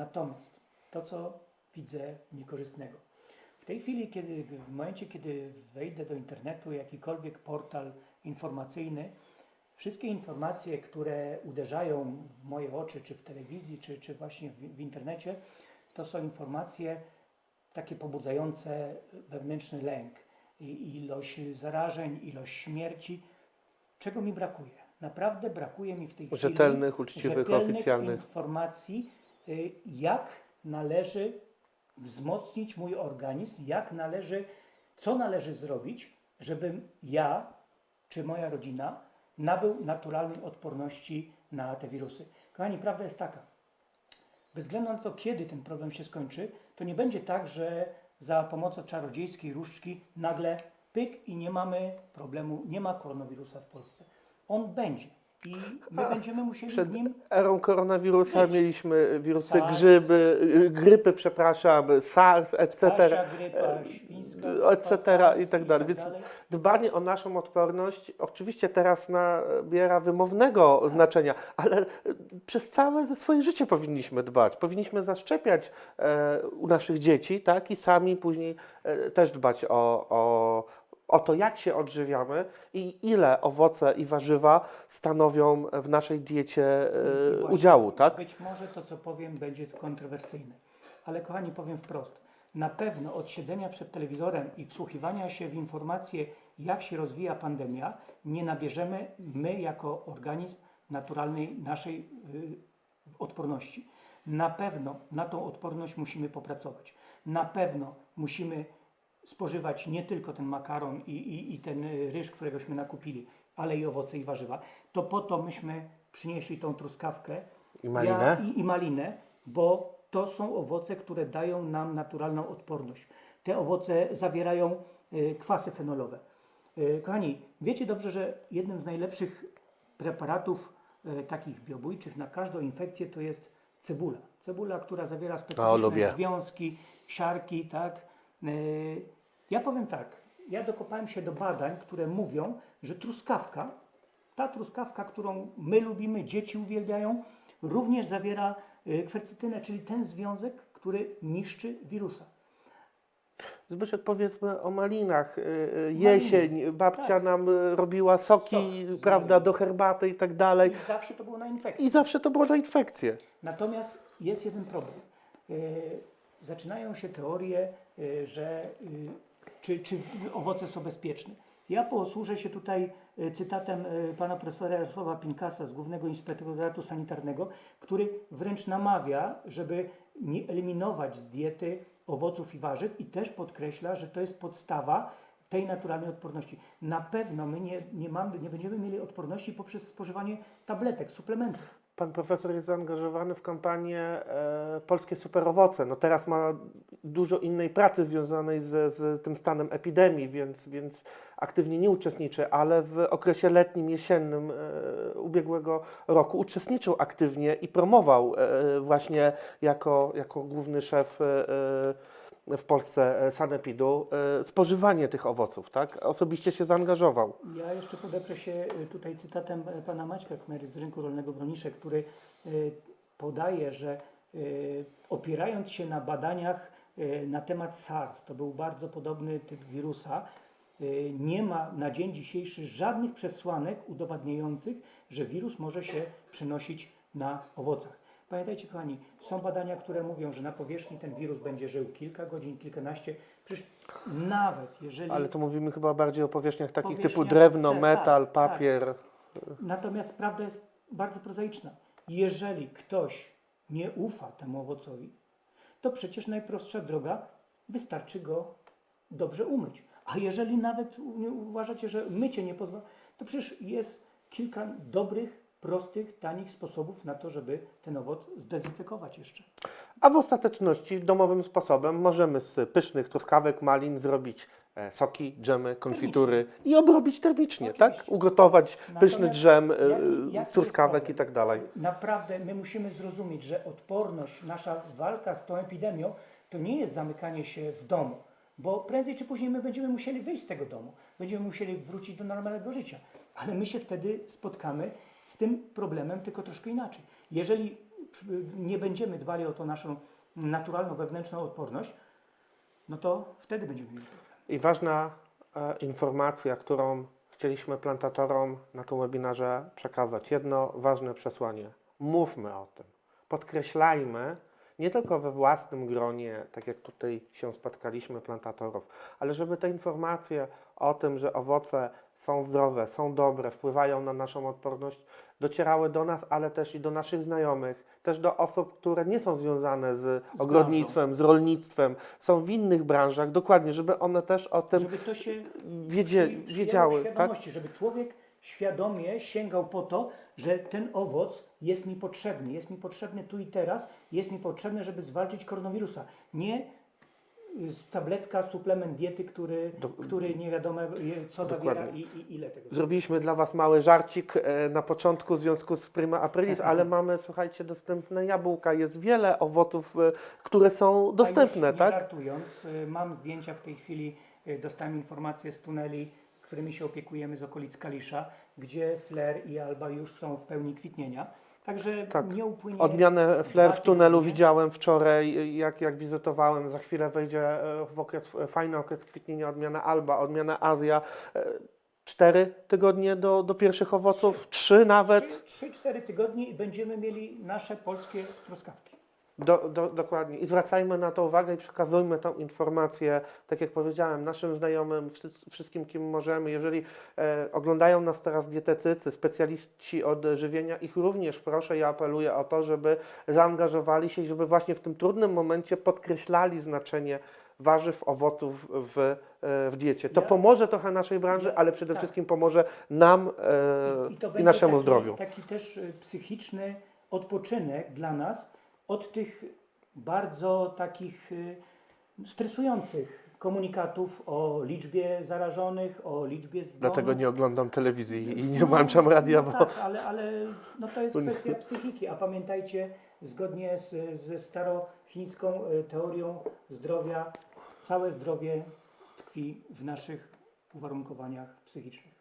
Natomiast to, co widzę niekorzystnego. W tej chwili, kiedy, w momencie, kiedy wejdę do internetu, jakikolwiek portal informacyjny, wszystkie informacje, które uderzają w moje oczy, czy w telewizji, czy, czy właśnie w, w internecie, to są informacje takie pobudzające wewnętrzny lęk. I, ilość zarażeń, ilość śmierci. Czego mi brakuje? Naprawdę brakuje mi w tej chwili Rzetelnych, uczciwych, rzetelnych oficjalnych. informacji, jak należy wzmocnić mój organizm, jak należy, co należy zrobić, żebym ja czy moja rodzina nabył naturalnej odporności na te wirusy. Kochani, prawda jest taka. Bez względu na to, kiedy ten problem się skończy, to nie będzie tak, że za pomocą czarodziejskiej różdżki nagle pyk i nie mamy problemu, nie ma koronawirusa w Polsce. On będzie i my będziemy musieli Przed z nim erą koronawirusa żyć. mieliśmy wirusy SARS. grzyby, y, grypy, przepraszam, SARS, etc. Ptasia grypa, świńska e, grypa, etc. SARS i tak dalej. Więc dbanie o naszą odporność oczywiście teraz nabiera wymownego znaczenia, ale przez całe ze swoje życie powinniśmy dbać. Powinniśmy zaszczepiać e, u naszych dzieci, tak? I sami później e, też dbać o, o, o to, jak się odżywiamy i ile owoce i warzywa stanowią w naszej diecie właśnie udziału, tak? Być może to, co powiem, będzie kontrowersyjne. Ale kochani, powiem wprost. Na pewno od siedzenia przed telewizorem i wsłuchiwania się w informacje, jak się rozwija pandemia, nie nabierzemy my jako organizm naturalnej naszej y, odporności. Na pewno na tą odporność musimy popracować. Na pewno musimy spożywać nie tylko ten makaron i, i, i ten ryż, któregośmy nakupili, ale i owoce i warzywa. To po to myśmy przynieśli tą truskawkę I malinę. Ja, i, i malinę, bo to są owoce, które dają nam naturalną odporność. Te owoce zawierają y, kwasy fenolowe. Y, kochani, wiecie dobrze, że jednym z najlepszych preparatów y, takich biobójczych na każdą infekcję to jest cebula. Cebula, która zawiera lubię. specyficzne związki, siarki, tak. Y, Ja powiem tak, ja dokopałem się do badań, które mówią, że truskawka, ta truskawka, którą my lubimy, dzieci uwielbiają, również zawiera y, kwercytynę, czyli ten związek, który niszczy wirusa. Zbyszek, powiedzmy o malinach. Y, y, Jesień, babcia tak. nam robiła soki, Sok prawda, do herbaty i tak dalej. I zawsze to było na infekcję. I zawsze to było na infekcję. Natomiast jest jeden problem. Zaczynają się teorie, że czy, czy owoce są bezpieczne. Ja posłużę się tutaj e, cytatem e, pana profesora Jarosława Pinkasa z Głównego Inspektoratu Sanitarnego, który wręcz namawia, żeby nie eliminować z diety owoców i warzyw i też podkreśla, że to jest podstawa tej naturalnej odporności. Na pewno my nie, nie, mamy, nie będziemy mieli odporności poprzez spożywanie tabletek, suplementów. Pan profesor jest zaangażowany w kampanię e, Polskie Superowoce. No teraz ma dużo innej pracy związanej z, z tym stanem epidemii, więc, więc aktywnie nie uczestniczy, ale w okresie letnim, jesiennym e, ubiegłego roku uczestniczył aktywnie i promował e, właśnie jako, jako główny szef e, e, w Polsce e, Sanepidu e, spożywanie tych owoców, tak? Osobiście się zaangażował. Ja jeszcze podeprę się y, tutaj cytatem e, pana Maćka Kmery z Rynku Rolnego Bronisze, który podaje, że opierając się na badaniach na temat SARS, to był bardzo podobny typ wirusa, nie ma na dzień dzisiejszy żadnych przesłanek udowadniających, że wirus może się przenosić na owocach. Pamiętajcie, kochani, są badania, które mówią, że na powierzchni ten wirus będzie żył kilka godzin, kilkanaście. Przecież nawet jeżeli. Ale to mówimy chyba bardziej o powierzchniach takich typu Powierzchniach, drewno, tak, metal, tak, tak. papier. Natomiast prawda jest bardzo prozaiczna. Jeżeli ktoś nie ufa temu owocowi, to przecież najprostsza droga wystarczy go dobrze umyć. A jeżeli nawet uważacie, że mycie nie pozwala, to przecież jest kilka dobrych, prostych, tanich sposobów na to, żeby ten owoc zdezynfekować jeszcze. A w ostateczności domowym sposobem możemy z pysznych truskawek, malin zrobić e, soki, dżemy, konfitury i obrobić termicznie, tak? Oczywiście. Ugotować pyszny Natomiast dżem e, jaki- z truskawek i tak dalej. Naprawdę my musimy zrozumieć, że odporność, nasza walka z tą epidemią to nie jest zamykanie się w domu, bo prędzej czy później my będziemy musieli wyjść z tego domu, będziemy musieli wrócić do normalnego życia, ale my się wtedy spotkamy tym problemem tylko troszkę inaczej. Jeżeli nie będziemy dbali o tą naszą naturalną wewnętrzną odporność, no to wtedy będziemy mieli problem. I ważna e, informacja, którą chcieliśmy plantatorom na tym webinarze przekazać. Jedno ważne przesłanie. Mówmy o tym. Podkreślajmy, nie tylko we własnym gronie, tak jak tutaj się spotkaliśmy plantatorów, ale żeby te informacje o tym, że owoce są zdrowe, są dobre, wpływają na naszą odporność, docierały do nas, ale też i do naszych znajomych, też do osób, które nie są związane z ogrodnictwem, z rolnictwem, są w innych branżach, dokładnie, żeby one też o tym Żeby to się wiedzie, wiedziały. Tak? świadomości, żeby człowiek świadomie sięgał po to, że ten owoc jest mi potrzebny, jest mi potrzebny tu i teraz, jest mi potrzebny, żeby zwalczyć koronawirusa. Nie tabletka, suplement diety, który, Do- który nie wiadomo co Dokładnie. zawiera i, i ile tego. Zrobiliśmy dla Was mały żarcik e, na początku w związku z Prima Aprilis, ale mamy, słuchajcie, dostępne jabłka. Jest wiele owoców, e, które są dostępne, A już tak? Żartując, y, mam zdjęcia w tej chwili, dostałem informacje z tuneli, którymi się opiekujemy z okolic Kalisza, gdzie fler i alba już są w pełni kwitnienia. Także Tak. nie upłynie. Odmianę flair w tunelu widziałem wczoraj, jak, jak wizytowałem. Za chwilę wejdzie e, w okres, fajny okres kwitnienia odmiana Alba, odmiana Azja. E, Cztery tygodnie do, do pierwszych owoców, trzy nawet. 3-4 tygodnie i będziemy mieli nasze polskie truskawki. Do, do, dokładnie. I zwracajmy na to uwagę i przekazujmy tą informację, tak jak powiedziałem, naszym znajomym, wszys- wszystkim, kim możemy. Jeżeli e, oglądają nas teraz dietetycy, specjaliści od żywienia, ich również proszę i apeluję o to, żeby zaangażowali się i żeby właśnie w tym trudnym momencie podkreślali znaczenie warzyw, owoców w, e, w diecie. To Ja- pomoże trochę naszej branży, Ja- ale przede tak. wszystkim pomoże nam e, I, i będzie naszemu taki, zdrowiu. Taki też y, psychiczny odpoczynek dla nas od tych bardzo takich y, stresujących komunikatów o liczbie zarażonych, o liczbie zgonów. Dlatego nie oglądam telewizji i nie włączam radia, no bo tak, ale, ale no to jest kwestia psychiki, a pamiętajcie, zgodnie z, ze starochińską y, teorią zdrowia, całe zdrowie tkwi w naszych uwarunkowaniach psychicznych.